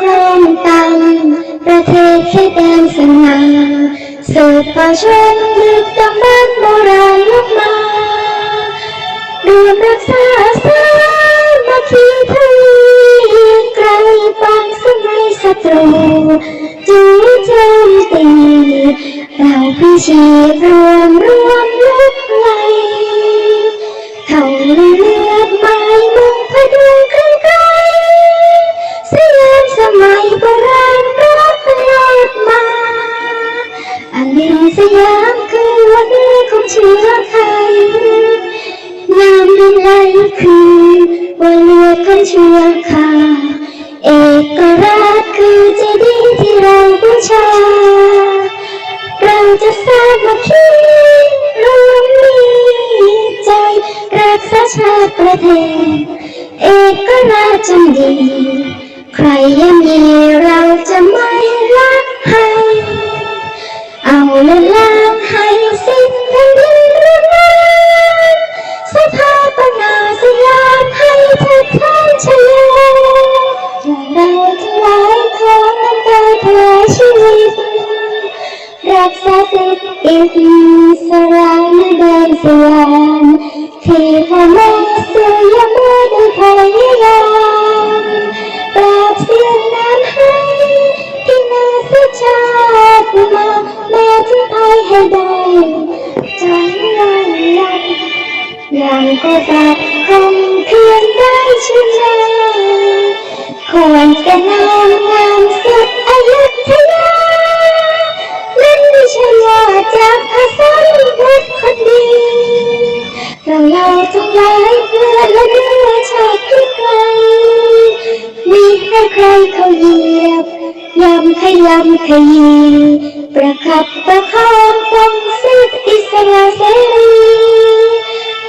ครองตังประเทศแค่แดนสง่าสืบป่าชนดึกดำบรรพ์โบราณลุกมารวมรักษาสามัคคีทวีไกลปองสมัยศัตรูจูโจมตีเราพิชีพรวมร องเชื้อไทยงามดินไหลคือวันเรือของเชื้อคาเอกราชคือเจดีย์ที่เราบูชา เราจะสามัคคีรวมมีใจรักษาชาติประเทศ เอกราชจำดี ใครยังมีเราจะไม่รักให้ เอาละล้างให้สิ้นแผ่นดินามให้เทิดทานชโยเราทั้งหลายขอน้ำตาถวายชีวิต รักษาสิทธิอิสระในแดนสยามที่พ่อแม่สื่อยมือด้พยายามปราบเสียงน้ำให้ที่นาสชาติมาแม้ถึงภัยให้ได้จนวันยังยังก็จะ คงเพียงได้ชื่นใจควรจะนามงามสุดอายุธยานั่นไม่ใช่ว่าจากภาษาพุทธคนดี เราเราทั้งหลายเพื่อและเนื้อชาติที่ไกลมีให้ใครเขาเหยียบยำขยำขยีประคับประคองปองสิทธิอิสระเสรี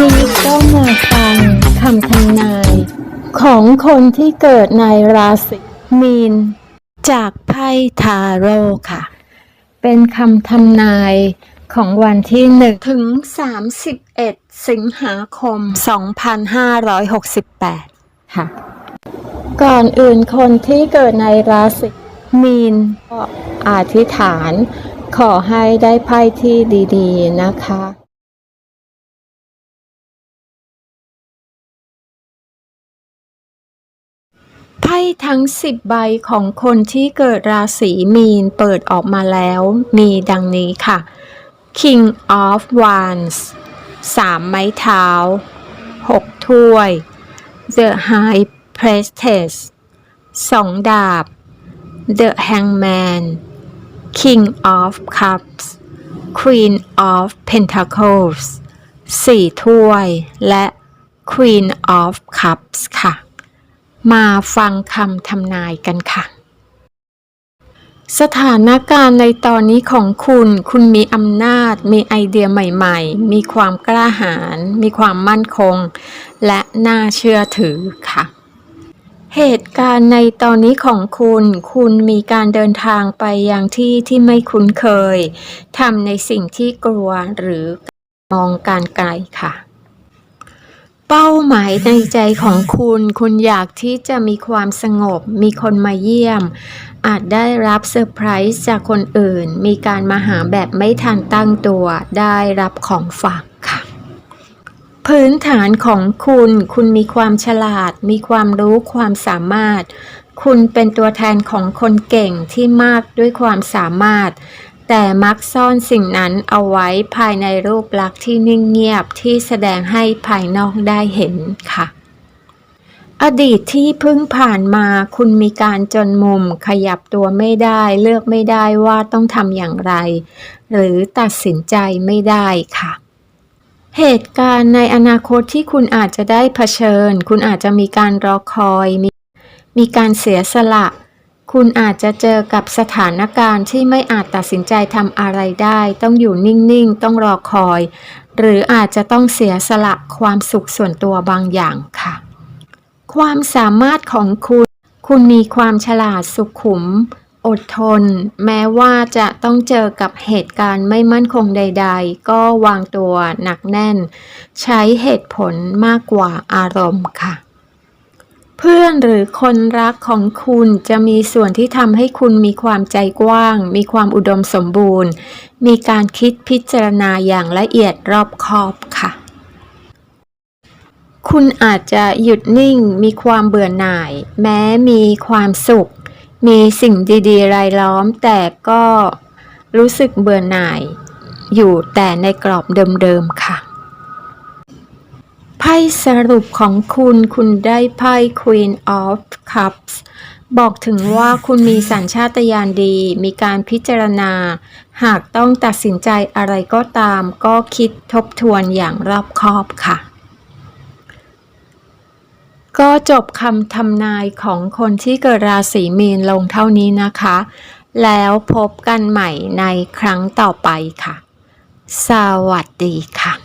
นี้ก็มาฟังคำทำนาย ของคนที่เกิดในราศีมีน จากไพ่ทาโร่ค่ะ เป็นคำทำนายของวันที่1ถึง 31 สิงหาคม 2568 ค่ะ ก่อนอื่นคนที่เกิดในราศีมีนก็อธิษฐาน ขอให้ได้ไพ่ที่ดี ๆ นะคะ ไพ่ทั้ง 10 ใบของคนที่เกิดราศีมีนเปิดออกมาแล้วมีดังนี้ค่ะ King of Wands 3ไม้เท้า 6 ถ้วย The High Priestess 2ดาบ The Hangman King of Cups Queen of Pentacles 4ถ้วย และ Queen of Cups ค่ะ มาฟังคำทำนายกันค่ะ สถานการณ์ในตอนนี้ของคุณ คุณมีอำนาจ มีไอเดียใหม่ๆ มีความกล้าหาญ มีความมั่นคง และน่าเชื่อถือค่ะ เหตุการณ์ในตอนนี้ของคุณ คุณมีการเดินทางไปยังที่ที่ไม่คุ้นเคย ทำในสิ่งที่กลัวหรือมองการไกลค่ะ เป้าหมายในใจของคุณ คุณอยากที่จะมีความสงบ มีคนมาเยี่ยม อาจได้รับเซอร์ไพรส์จากคนอื่น มีการมาหาแบบไม่ทันตั้งตัว ได้รับของฝากค่ะ พื้นฐานของคุณ คุณมีความฉลาด มีความรู้ความสามารถ คุณเป็นตัวแทนของคนเก่งที่มากด้วยความสามารถ แต่มักซ่อนสิ่งนั้นเอาไว้ภายในรูปลักษณ์ที่นิ่งเงียบที่แสดงให้ภายนอกได้เห็นค่ะ อดีตที่เพิ่งผ่านมาคุณมีการจนมุมขยับตัวไม่ได้เลือกไม่ได้ว่าต้องทำอย่างไร หรือตัดสินใจไม่ได้ค่ะเหตุการณ์ในอนาคตที่คุณอาจจะได้เผชิญ คุณอาจจะมีการรอคอย มีมีการเสียสละ คุณอาจจะเจอกับสถานการณ์ที่ไม่อาจตัดสินใจทำอะไรได้ ต้องอยู่นิ่งๆ ต้องรอคอย หรืออาจจะต้องเสียสละความสุขส่วนตัวบางอย่างค่ะ ความสามารถของคุณ คุณมีความฉลาดสุขุม อดทน แม้ว่าจะต้องเจอกับเหตุการณ์ไม่มั่นคงใด ๆ ก็วางตัวหนักแน่น ใช้เหตุผลมากกว่าอารมณ์ค่ะ เพื่อนหรือคนรักของคุณจะมีส่วนที่ทำให้คุณมีความใจกว้าง มีความอุดมสมบูรณ์ มีการคิดพิจารณาอย่างละเอียดรอบคอบค่ะ คุณอาจจะหยุดนิ่ง มีความเบื่อหน่าย แม้มีความสุข มีสิ่งดีๆ รายล้อม แต่ก็รู้สึกเบื่อหน่าย อยู่แต่ในกรอบเดิมๆค่ะ ไพ่สรุปของคุณคุณได้ไพ่ Queen of Cups บอกถึงว่าคุณมีสัญชาตญาณดี มีการพิจารณา หากต้องตัดสินใจอะไรก็ตาม ก็คิดทบทวนอย่างรอบคอบค่ะ ก็จบคำทำนายของคนที่เกิดราศีมีนลงเท่านี้นะคะ แล้วพบกันใหม่ในครั้งต่อไปค่ะ สวัสดีค่ะ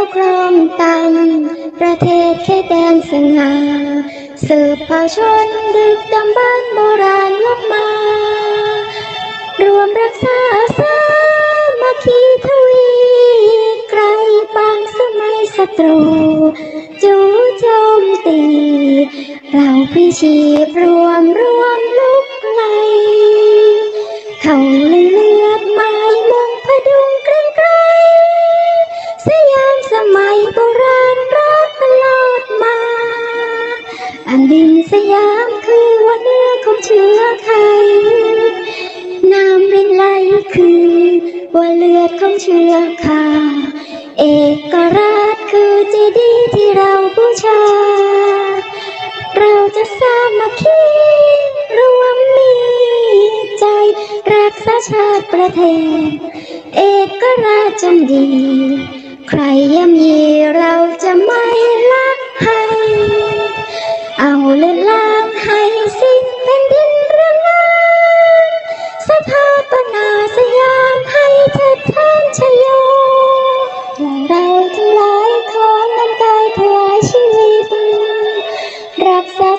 ได้เข้าครองตังประเทศแค่แดนสง่าสืบเผ่าชนดึกดำบรรโบราณยกมา รวมรักษาสามัคคีทวีไกลบางสมัยศัตรู จู่โจมตี เราพิชีพรวมรวมลุกไลเขาเลื ว่าเลือดของเชื้อข้าเอกราชคือเจดีย์ที่เราบูชา เราจะสามัคคีรวมมีใจ รักษาชาติประเทศ เอกราชจงดี ใครย่ำยีเราจะไม่ละให้ เอาเลือน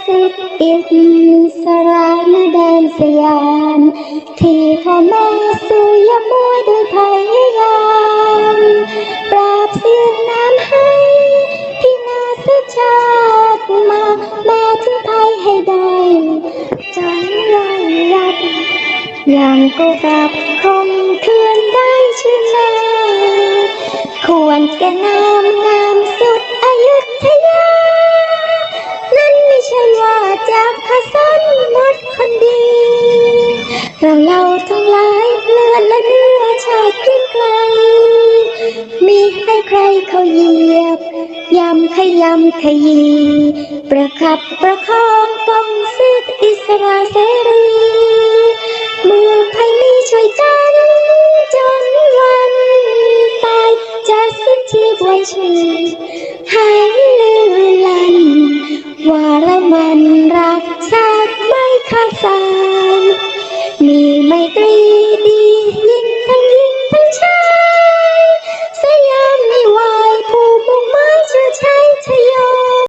สิทธิอิสระในแดนสยาม ที่พ่อแม่สู้ยามวยด้วยพยายามปราบเสียงน้ำให้ที่นาสชาติมา แม้ถึงภัยให้ได้จนยอมยับยังก็กลับคงคืนได้ชื่นนาควรแก่นามงามส ดคนดี เราเราทั้งหลายเลือดและเนื้อชาติไกลมีให้ใครเขาเหยียบยำขยำขยี ประคับประคองป้องสิทธิอิสระเสรี เมืองไทยมีช่วยกัน